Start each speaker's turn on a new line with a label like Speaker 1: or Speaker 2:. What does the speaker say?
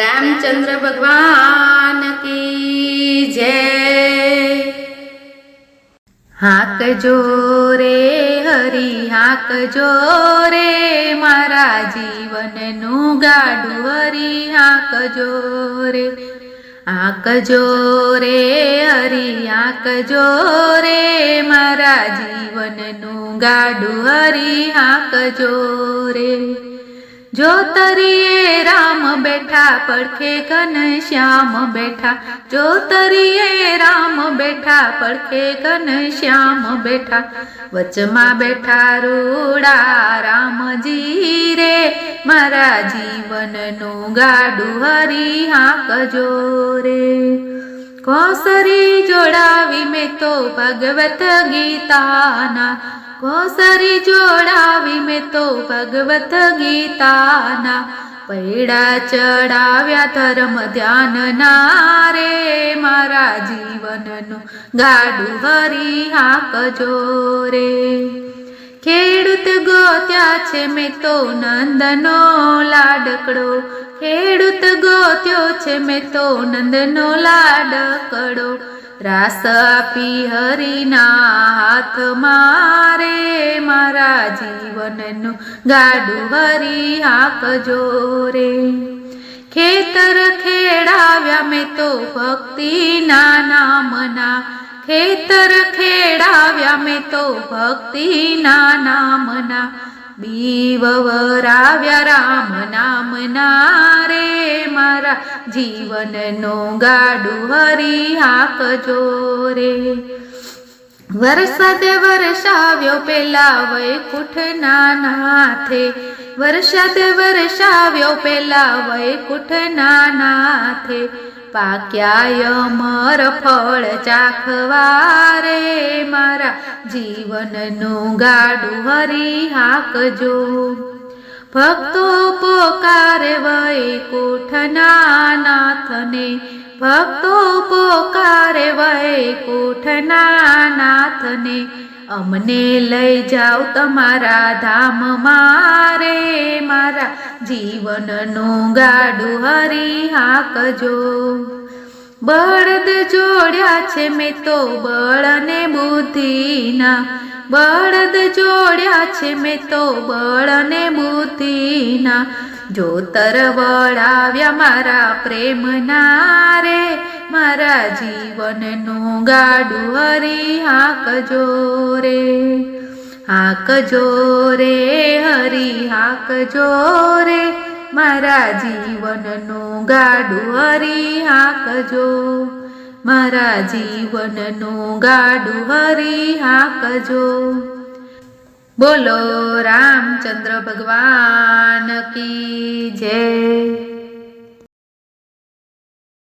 Speaker 1: રામચંદ્ર ભગવાન કી જય. હાક જોરે હરી, હાક જોરે મારા જીવનનું ગાડું હરી હાક જોરે હાક જોરે હરી, હાક જોરે મારા જીવનનું ગાડું હરી હાક જોરે જો તરીએ રામ બેઠા, પડખે ઘન શ્યામ બેઠા. જો તરીએ રામ બેઠા, પડખે ઘન શ્યામ બેઠા. વચમાં બેઠા રૂડા રામજી રે, મારા જીવનનું ગાડું હરી હાક જોરે કોસરી જોડાવી મેં તો ભગવત ગીતાના કોસરી જોડાવી મેં તો ભગવત ગીતાના. પૈડા ચડાવ્યા ધર્મ ધ્યાન ના રે, મારા જીવનનું ગાડું ભરી હાક જોરે ખેડૂત ગોત્યા છે મેં તો નંદનો લાડકડો. ખેડૂત ગોત્યો છે મેં તો નંદનો લાડકડો. રાસ આપી હરિના હાથ મારે મારા જીવનનું ગાડું હરી હાક રે ખેતર ખેડાવ્યા મેં તો ભક્તિના નામના. ખેતર ખેડાવ્યા મેં તો ભક્તિના નામના. બીવરાવ્યા રામ નામના રે. મારા જીવનનો ગાડું હરી હાક જોરે. વરસાદ વરસાવ્યો પેલા વૈકુંઠના નાથે. વરસાદ વરસાવ્યો પેલા વૈકુંઠના નાથે. પાક્યાય મર ફળ ચાખવા રે મારા જીવનનું ગાડું હરી હાકજો ભક્તો પોકારે વૈકુંઠના નાથને ભક્તો પોકારે વૈકુંઠના નાથને અમને લઈ જાઓ તમારા ધામ મારે, મારા જીવનનું ગાડું હરી હાકજો. બળદ જોડ્યા છે મેં તો બળને બુદ્ધિના બળદ જોડ્યા છે મેં તો બળને બુદ્ધિના. જોતર વળાવ્યા મારા પ્રેમના રે, મારા જીવનનું ગાડું હરી હાકજો રે હાકજો રે હરી હાકજો રે મારા જીવનનું ગાડું હરી હાકજો મારા જીવનનું ગાડું હરી હાકજો. બોલો રામચંદ્ર ભગવાન કી જય.